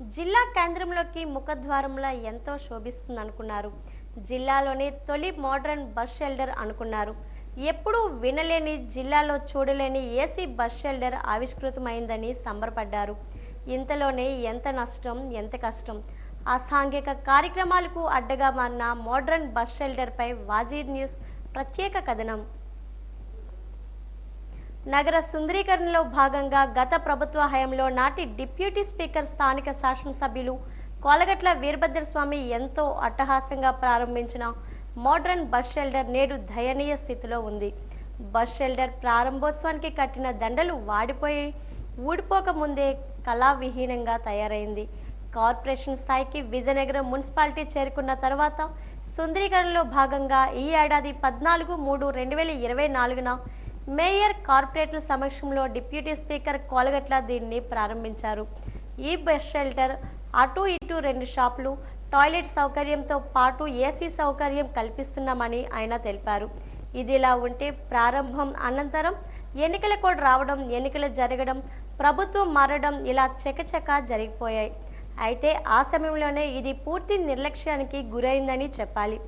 జిల్లా కేంద్రంలోకి ముఖద్వారంలో ఎంతో శోభిస్తుంది అనుకున్నారు జిల్లాలోని తొలి మోడర్న్ బస్ షెల్టర్ అనుకున్నారు. ఎప్పుడూ వినలేని జిల్లాలో చూడలేని ఏసీ బస్ షెల్టర్ ఆవిష్కృతమైందని సంబరపడ్డారు. ఇంతలోనే ఎంత నష్టం ఎంత కష్టం. అసాంఘిక కార్యక్రమాలకు అడ్డగా మారిన మోడ్రన్ బస్ షెల్టర్పై వాజీ న్యూస్ ప్రత్యేక కథనం. నగర సుందరీకరణలో భాగంగా గత ప్రభుత్వ హయంలో నాటి డిప్యూటీ స్పీకర్ స్థానిక శాసనసభ్యులు కోలగట్ల వీరభద్ర స్వామి ఎంతో అట్టహాసంగా ప్రారంభించిన మోడ్రన్ బస్ షెల్టర్ నేడు దయనీయ స్థితిలో ఉంది. బస్ షెల్టర్ ప్రారంభోత్సవానికి కట్టిన దండలు వాడిపోయి ఊడిపోక ముందే కళావిహీనంగా తయారైంది. కార్పొరేషన్ స్థాయికి విజయనగరం మున్సిపాలిటీ చేరుకున్న తర్వాత సుందరీకరణలో భాగంగా ఈ ఏడాది పద్నాలుగు మూడు రెండు వేల ఇరవై నాలుగున మేయర్ కార్పొరేట్ల సమక్షంలో డిప్యూటీ స్పీకర్ కోలగట్ల దీన్ని ప్రారంభించారు. ఈ బస్ షెల్టర్ అటు ఇటు రెండు షాపులు టాయిలెట్ సౌకర్యంతో పాటు ఏసీ సౌకర్యం కల్పిస్తున్నామని ఆయన తెలిపారు. ఇదిలా ఉంటే ప్రారంభం అనంతరం ఎన్నికల కోడ్ రావడం ఎన్నికలు జరగడం ప్రభుత్వం మారడం ఇలా చకచక జరిగిపోయాయి. అయితే ఆ సమయంలోనే ఇది పూర్తి నిర్లక్ష్యానికి గురైందని చెప్పాలి.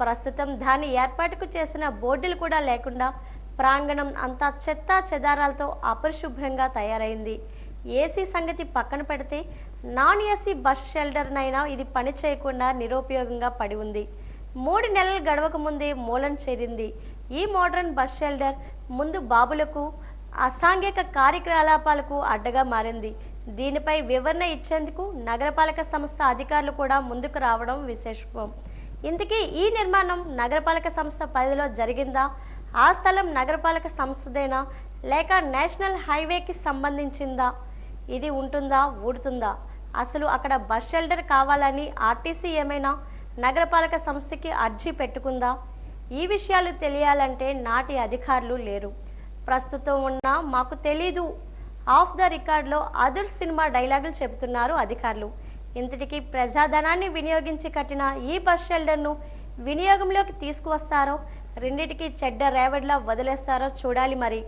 ప్రస్తుతం దాని ఏర్పాటుకు చేసిన బోర్డులు కూడా లేకుండా ప్రాంగణం అంతా చెత్త చెదారాలతో అపరిశుభ్రంగా తయారైంది. ఏసీ సంగతి పక్కన పెడితే నాన్ ఏసీ బస్ షెల్టర్నైనా ఇది పని చేయకుండా నిరుపయోగంగా పడి ఉంది. మూడు నెలలు గడవక ముందే మూలం చేరింది. ఈ మోడర్న్ బస్ షెల్టర్ ముందు బాబులకు అసాంఘిక కార్యకలాపాలకు అడ్డగా మారింది. దీనిపై వివరణ ఇచ్చేందుకు నగరపాలక సంస్థ అధికారులు కూడా ముందుకు రావడం విశేషం. ఇంతకీ ఈ నిర్మాణం నగరపాలక సంస్థ పరిధిలో జరిగిందా? ఆ స్థలం నగరపాలక సంస్థదేనా? లేక నేషనల్ హైవేకి సంబంధించిందా? ఇది ఉంటుందా? ఊడుతుందా? అసలు అక్కడ బస్ షెల్టర్ కావాలని ఆర్టీసీ ఏమైనా నగరపాలక సంస్థకి అర్జీ పెట్టుకుందా? ఈ విషయాలు తెలియాలంటే నాటి అధికారులు లేరు. ప్రస్తుతం ఉన్న మాకు తెలీదు. ఆఫ్ ద రికార్డ్లో అదుర్ సినిమా డైలాగులు చెబుతున్నారు అధికారులు. ఇంతటికి ప్రజాధనాన్ని వినియోగించి కట్టిన ఈ బస్ షెల్టర్ను వినియోగంలోకి తీసుకువస్తారో రెండిటికి చెడ్డ రేవడిలా వదిలేస్తారో చూడాలి మరి.